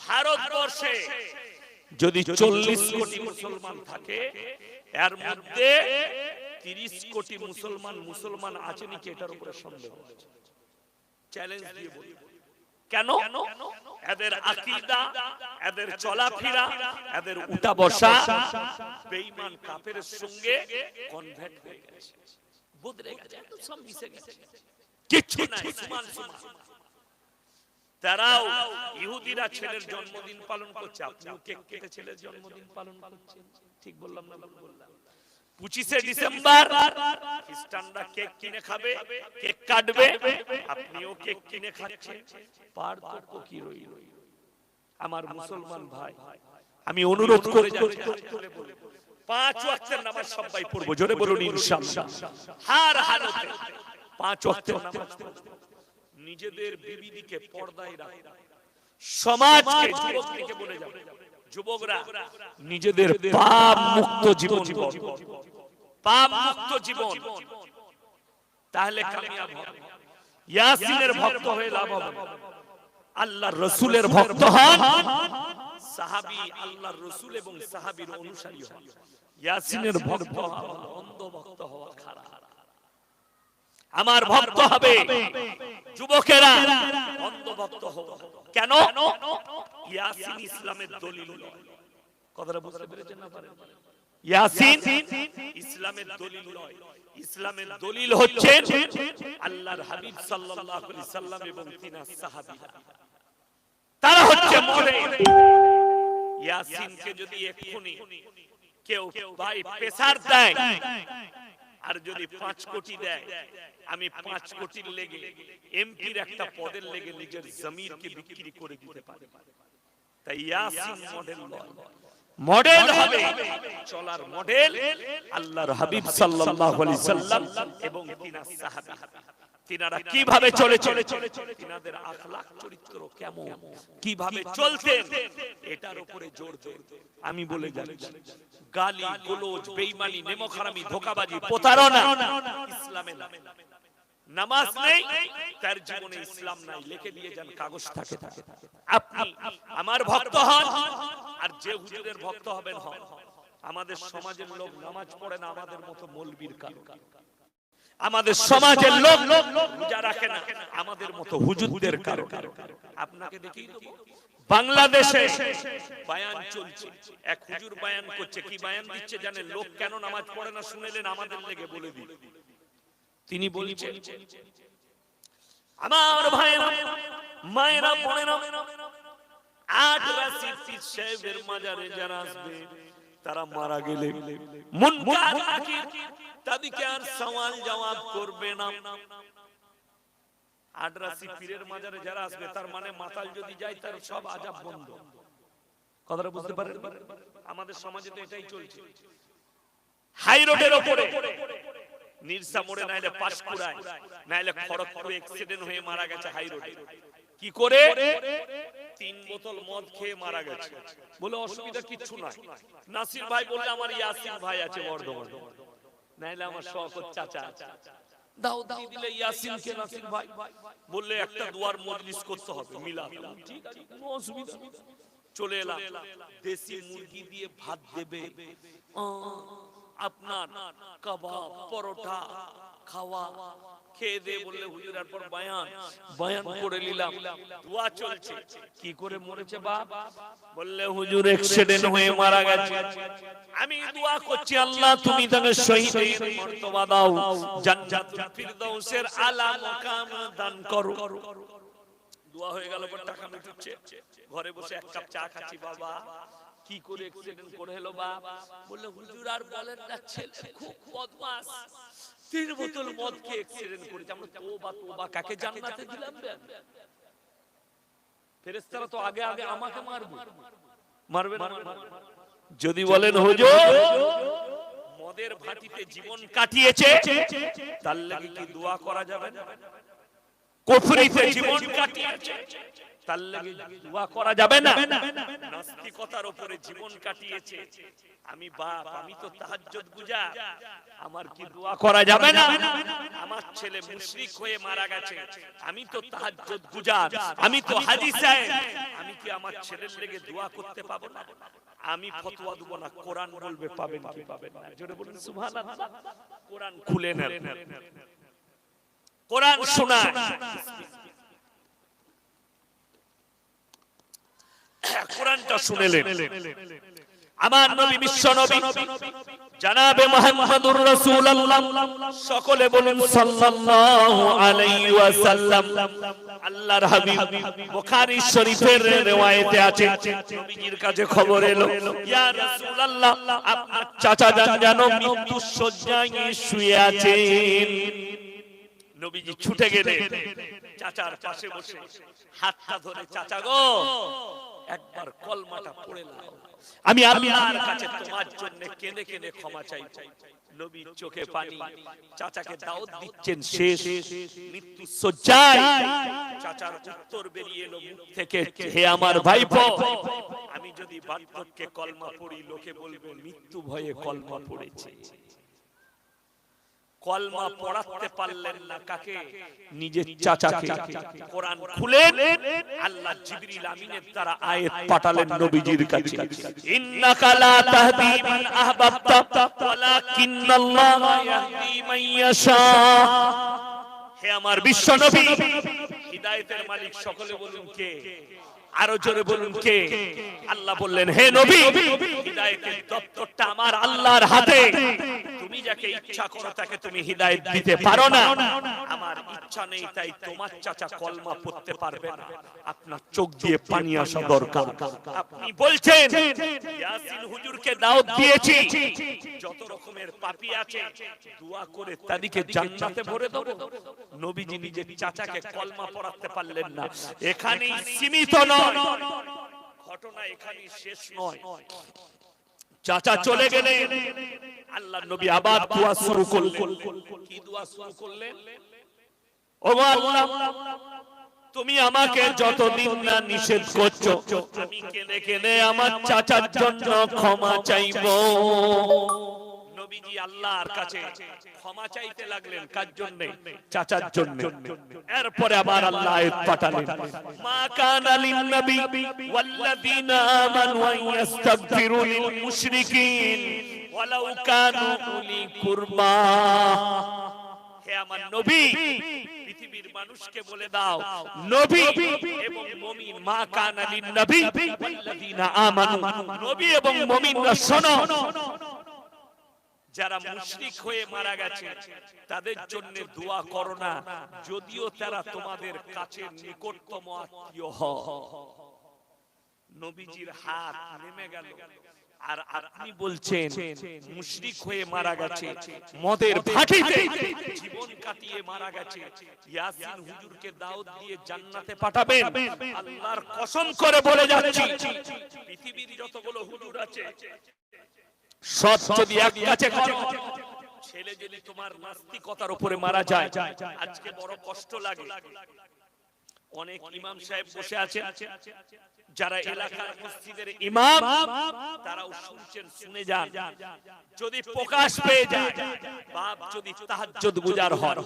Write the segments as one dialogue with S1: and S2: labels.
S1: ভারতবর্ষে যদি চল্লিশ কোটি মুসলমান থাকে এর মধ্যে তিরিশ কোটি মুসলমান মুসলমান আছে নাকি এটার উপরে সন্দেহ? চ্যালেঞ্জ দিয়ে বলি। কেন? এদের আকীদা এদের চলাফেরা এদের উঠা বসা বেঈমান কাফের সঙ্গে কনভার্ট হয়ে গেছে। বদলে গেছে। একদম সব মিশে গেছে। কিচ্ছু নাই। সমান সমান। তারাও ইহুদিরা ছেলের জন্মদিন পালন করছে। আপনিও কেক কেটে ছেলের জন্মদিন পালন করছেন। ঠিক বললাম না বললাম পঁচিশে ডিসেম্বর খ্রিস্টানরা কেক কিনে খাবে কেক কাটবে আপনিও কেক কিনে খাচ্ছেন। পার্থক্য কি রইল? আমার মুসলমান ভাই আমি অনুরোধ করে পাঁচ ওয়াক্তের নামাজ সবাই পড়ব জোরে বলুন ইনশাআল্লাহ হার হালতে পাঁচ ওয়াক্তের নামাজ। নিজেদের বিবিদিকে পর্দায় রাখো। সমাজকে যুবকদেরকে বলে যাও। যুবকরা নিজেদের পাপ মুক্ত জীবন জীবন। পাপ মুক্ত জীবন। তাহলে কামিয়াব হবে। ইয়াসিনের ভক্ত হয়ে লাভ হবে। আল্লাহর রসুলের ভক্ত হন। সাহাবী আল্লাহর রসুল এবং সাহাবীর অনুসারী হন। ইয়াসিনের ভক্ত হওয়া অন্ধ ভক্ত হওয়া খারাপ। আমার ভক্ত হবে। যুবকেরা অন্ধ ভক্ত কেন? ইয়াসিন ইসলামের দলিল। কথাটা বুঝতে পেরেছেন না পারেন ইয়াসিন ইসলামের দলিল ইসলামের দলিল হচ্ছে আল্লাহর হাবিব সাল্লাল্লাহু আলাইহি সাল্লাম এবং তিনার সাহাবী তারা হচ্ছে মডেল ইয়াসিনকে যদি এক্ষুনি কেউ ভাই প্রেসার দেয় আর যদি পাঁচ কোটি দেয় আমি পাঁচ কোটির লেগে এমপির একটা পদের লেগে নিজের জমিরকে বিক্রি করে দিতে পারি। তাই ইয়াসিন মডেল নয়। মডেল হবে চলার মডেল আল্লাহর হাবিব সাল্লাল্লাহু আলাইহি সাল্লাম এবং তিনার সাহাবী। তিনারা কীভাবে চলে চলে চলে তিনাদের আখলাক চরিত্র কেমন? কীভাবে চলতেন? এটার উপরে জোর দেন। আমি বলে যাচ্ছি। গালি গোলোজ বেঈমানি নেমখারামি ধোকাবাজি প্রতারণা। ইসলামে না। নামাজ নেই তার জীবনে ইসলাম নাই লিখে দিয়ে যান কাগজ থাকে থাকে। আপনি আমার ভক্ত হন আর যে হুজুরের ভক্ত হবেন হন। আমাদের সমাজের লোক নামাজ পড়ে না আমাদের মতো মলবির কারণে। আমাদের সমাজের লোক রোজা রাখে না আমাদের মতো হুজুরদের কারণে আপনাকে দেখি? বাংলাদেশে বায়ান চলছে। এক হুজুর বায়ান করছে। কি বায়ান দিচ্ছে জানেন? লোক কেন নামাজ পড়ে না শুনেলেন? আমাদের লেগে বলে দিন তিনি বলছেন আমার ভাইরা মায়েরা পড়ে না আট রাশি পীর সাহেবের মাজারে যারা আসবে তারা মারা গেলে। মুনকার নাকির তাদেরকে আর সওয়াল জবাব করবে না। আট রাশি পীরের মাজারে যারা আসবে তার মানে মাতাল যদি যায় তার সব আজাব বন্ধ। কথাটা বুঝতে পারেন? আমাদের সমাজে তো এটাই চলছে। হাই রোডের ওপরে। নিরসা মোড়ে নাইলে পাশকুড়ায়। নাইলে খড়গপুরে অ্যাক্সিডেন্ট হয়ে মারা গেছে হাই রোডে। কি করে? তিন বোতল মদ খেয়ে মারা গেছে। বলে অসুবিধা কিচ্ছু নাই। নাসির ভাই বললে আমার ইয়াসিন ভাই আছে বর্ধমান। নাইলে আমার শওকত চাচা দাও দাও দিলে ইয়াসিনকে নাসির ভাই? বললে একটা দুয়ার মজলিস করতে হবে মিলা ঠিক আছে কোনো অসুবিধা চলে এলাম। দেশি মুরগি দিয়ে ভাত দেবে। আহ, আপনার কাবাব পরোটা খাওয়া। খেয়ে দিয়ে বললে বায়ান। বায়ান করে নিলাম। দোয়া চলছে। কি করে মরেছে বাপ? বললে, হুজুর অ্যাক্সিডেন্ট হয়ে মারা গেছে। আমি দোয়া করছি, আল্লাহ, তুমি তাকে শহীদের মর্তবা দাও। ফিরদাউসের আলা মাকাম দান করো। দোয়া হয়ে গেল পর টাকা মিটুচ্ছে। ঘরে বসে এক কাপ চা খাচ্ছি, বাবা। কি করে অ্যাক্সিডেন্ট করে হলো বাপ? বললে, হুজুর, আর বলেন না, ছেলে খুব বদমাস। তিন বোতল মদ খেয়ে অ্যাক্সিডেন্ট করেছে। আমরা তোবা তোবা কাকে জান্নাতে দিলাম ফেরেশতারা তো আগে আগে আমাকে মারবে। মারবে না যদি বলেন হুজুর মদের ভাটিতে জীবন কাটিয়েছে তার লাগি কি দোয়া করা যাবে? না? কুফরিতে জীবন কাটিয়েছে। তার লাগে দোয়া করা যাবে না। নাস্তিকতার উপরে জীবন কাটিয়েছে। আমি বাপ আমি তো তাহাজ্জুদ গুজার আমার কি দোয়া করা যাবে না? আমার ছেলে মুশরিক হয়ে মারা গেছে। আমি তো তাহাজ্জুদ গুজার আমি তো হাজি সাহেব। আমি কি আমার ছেলের লেগে দোয়া করতে পাবো না? আমি ফতোয়া দেব না। কোরআন বলবে পাবেন কি পাবেন না? জোরে বলুন সুবহানাল্লাহ। কোরআন খুলে নেন। কোরআন শোনায় কোরআনটা শুনেলেন। আমার নবী বিশ্ব নবী জানাবে মুহাম্মদুর রাসূলুল্লাহ। সকলে বলুন সাল্লাল্লাহু আলাইহি ওয়াসাল্লাম। আল্লাহর হাবিব বুখারী শরীফের riwayate আছে। নবীজির কাছে খবর এলো ইয়া রাসূলুল্লাহ আপনার চাচা যান জানো মৃত্যু শয্যায় শুয়ে আছেন। নবীজি ছুটে গেলেন। চাচার পাশে বসে হাতটা ধরে চাচা গো একবার কলমাটা পড়ে নাও। আমি আল্লাহর কাছে তোমার জন্য কেঁদে কেঁদে ক্ষমা চাই নবীর চোখে পানি চাচাকে দাওয়াত দিচ্ছেন শেষ। মৃত্যু সজ্জায়। চাচার উত্তর বেরিয়ে এলো মুখ থেকে হে আমার ভাইপো আমি যদি বার্ধক্যে কলমা পড়ি লোকে বলবে মৃত্যু ভয়ে কলমা পড়েছে। কলমা পড়াতে পারলেন না কাকে? নিজের চাচাকে। কোরআন খুলেন আল্লাহ জিবরিল আমিনের দ্বারা আয়াত পাঠালেন নবীজির কাছে। ইন্নাকা লা তাহদি মান আহবাবতা ওয়ালাকিন্নাল্লাহা ইয়াহদি মান ইয়াশা। হে আমার বিশ্ব নবী হিদায়াতের মালিক সকলে বলুন কে? আরও জোরে বলুন কে? আল্লাহ বললেন হে নবী হিদায়াতের দপ্তরটা আমার আল্লাহর হাতে। যাকে ইচ্ছা করো তাকে তুমি হিদায়াত দিতে পারো না। আমার ইচ্ছা নেই তাই তোমার চাচা কলমা পড়তে পারবে না। আপনার চোখ দিয়ে পানি আসা দরকার। আপনি বলছেন ইয়াসিন হুজুরকে দাওয়াত দিয়েছি। যত রকমের পাপী আছে দোয়া করে তাদেরকে জান্নাতে ভরে দেব। নবীজি নিজের চাচাকে কলমা পড়াতে পারলেন না। এখানেই সীমিত নয়। ঘটনা এখানেই শেষ নয়। চাচা চলে গেলেন। আল্লাহ নবী আবার দোয়া শুরু করলেন। কি দোয়া শুরু করলেন? আল্লাহ, তুমি আমাকে যতদিন না নিষেধ করছ, আমি কেনে কেনে আমার চাচার জন্য ক্ষমা চাইব। নবীজি আল্লাহর কাছে ক্ষমা চাইতে লাগলেন। কার জন্য? চাচার জন্য। এরপরে আবার আল্লাহ আয়াত পাঠালেন। মা কানা লিন নবী ওয়াল্লাযিনা আমানু ইয়াস্তাগফিরু লিল মুশরিকিন ওয়ালাউ কানু উলি কুরবা। হে আমার নবী পৃথিবীর মানুষকে বলে দাও নবী এবং মুমিন মা কানা লিন নবী ওয়াল্লাযিনা আমানু নবী এবং মুমিনরা শোনো। যারা মুশরিক হয়ে মারা গেছে তাদের জন্য দোয়া করো না যদিও তারা তোমাদের কাছে নিকটতম আত্মীয় হয় নবীজির হাত নেমে গেল। আর আপনি বলছেন মুশরিক হয়ে মারা গেছে মদের ভাটিতে জীবন কাটিয়ে মারা গেছে। ইয়াসিন হুজুরকে দাওয়াত দিয়ে জান্নাতে পাঠাবেন। আল্লাহর কসম করে বলে যাচ্ছি। পৃথিবীর যতগুলো হুজুর আছে সব যদি এক কাছে ছেলে যদি তোমার নাস্তিকতার উপরে মারা যায় আজকে বড় কষ্ট লাগে। অনেক ইমাম সাহেব বসে আছে যারা এলাকার মসজিদের ইমাম তারাও শুনছেন শুনে যান। যদি প্রকাশ পেয়ে যায় বাপ যদি তাহাজ্জুদ গুজার হয়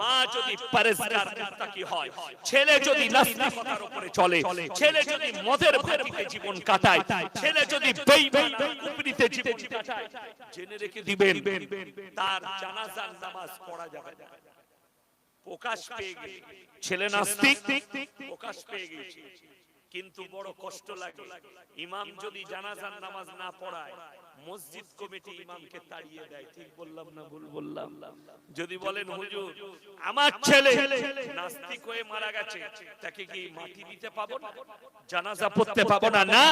S1: মা যদি পরেজগার মুত্তাকি হয় ছেলে যদি নাস্তিকতার উপরে চলে ছেলে যদি মদের ভাটিতে জীবন কাটায় ছেলে যদি বেঈমান কুফরিতে জীবন কাটায় জেনে রেখে দিবেন। তার জানাজার নামাজ পড়া যাবে না। প্রকাশ পেয়ে গেছে ছেলে নাস্তিক। প্রকাশ পেয়ে গেছে কিন্তু বড় কষ্ট লাগে। ইমাম যদি জানাজার নামাজ না পড়ায় মসজিদ কমিটি ইমামকে তাড়িয়ে দেয়। ঠিক বললাম না ভুল বললাম? যদি বলেন হুজুর আমার ছেলে নাস্তিক হয়ে মারা গেছে তাকে কি মাটি দিতে পাবো না? জানাজা পড়তে পাবো না? না।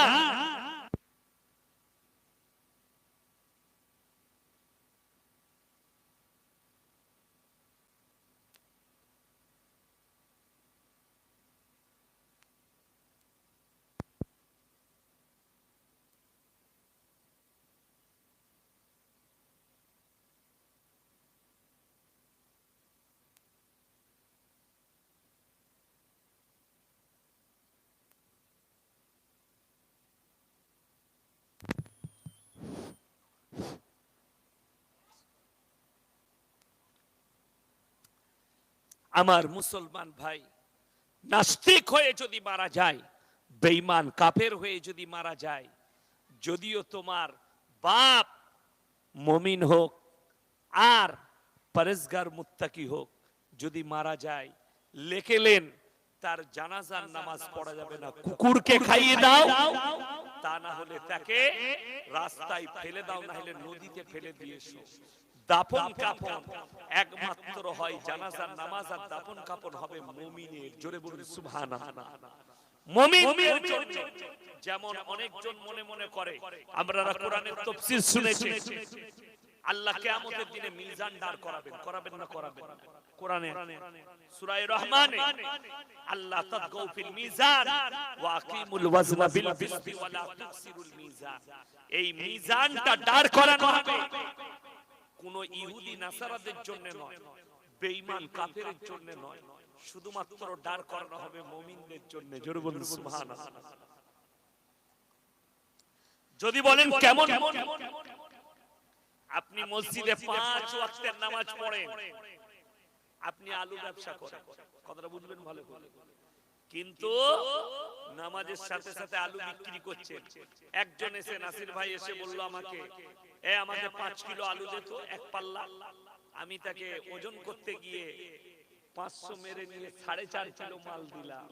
S1: আমার মুসলমান ভাই, নাস্তিক হয়ে যদি মারা যায়, বেঈমান, কাফের হয়ে যদি মারা যায়, যদিও তোমার বাপ মমিন হোক, আর পরেশগার মুত্তাকি হোক, যদি মারা যায় লেখেলেন তার জানাজার নামাজ পড়া যাবে না। কুকুরকে খাইয়ে দাও, তা না হলে তাকে রাস্তায় ফেলে দাও না হলে নদীতে ফেলে দিয়েছ দাফন কাফন, একমাত্র হয় জানাজার নামাজ আর দাফন কাফন হবে মুমিনের। জোরে বলুন সুবহানাল্লাহ। যেমন অনেকজন মনে মনে করে আমরা কোরআনের তাফসীর শুনেছি। আল্লাহ কিয়ামতের দিনে মিজান দাঁড় করাবেন করাবেন না করাবেন। না? কোরআনে সূরা রহমানে আল্লাহ তাদগাউ ফিল মিজান ওয়া আকিমুল ওয়াজনা বিল কিসতি ওয়া লা তুকসিরুল মিজান। এই মিজানটা দাঁড় করানো হবে। কোন ইহুদি নাসারাদের জন্য নয়। বেঈমান কাফেরের জন্য নয় শুধুমাত্র দাঁড় করানো হবে মুমিনদের জন্য। জোরে বলুন সুবহানাল্লাহ। যদি বলেন কেমন? আপনি মসজিদে পাঁচ ওয়াক্তের নামাজ পড়েন। আপনি আলু ব্যবসা করেন। কথাটা বুঝবেন ভালো করে। কিন্তু নামাজের সাথে সাথে আলু বিক্রি করছে একজন এসে নাসির ভাই এসে বলল আমাকে এ আমাকে পাঁচ কিলো আলু দে তো এক পাল্লা। আমি তাকে ওজন করতে গিয়ে পাঁচশো মেরে নিয়ে সাড়ে চার কিলো মাল দিলাম।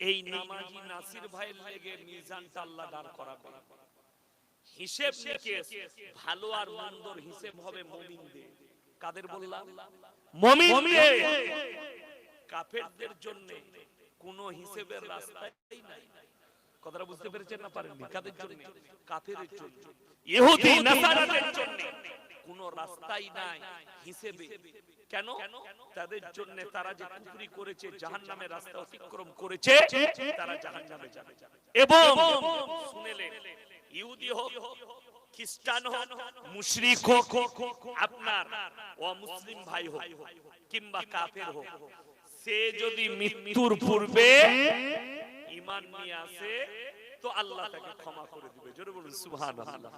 S1: এই নামাজি নাসির ভাইয়ের লেগে মিজানটা আল্লাহ দাঁড় করাবে। হিসেব নিকেশ ভালো আর মন্দর হিসেব হবে মুমিনদের। কাদের বললাম? মুমিনদের। কাফেরদের জন্য কোন হিসেবের রাস্তাই নাই। কথাটা বুঝতে পেরেছেন না পারেননি? কাদের জন্য? কাফেরের জন্য। ইহুদি নাসারাদের জন্য। কোন রাস্তাই নাই হিসেবে। কেন? তাদের জন্য তারা যে কুফরি করেছে, জাহান্নামের রাস্তা অতিক্রম করেছে, তারা জাহান্নামে যাবে। এবং শুনেলেন ইহুদি হোক, খ্রিস্টান হোক, মুশরিক হোক, আপনার অমুসলিম ভাই হোক, কিংবা কাফের হোক, সে যদি মৃত্যুর পূর্বে ইমান নিয়ে আসে, তো আল্লাহ তাকে ক্ষমা করে দিবে। জোরে বলুন, সুবহানাল্লাহ।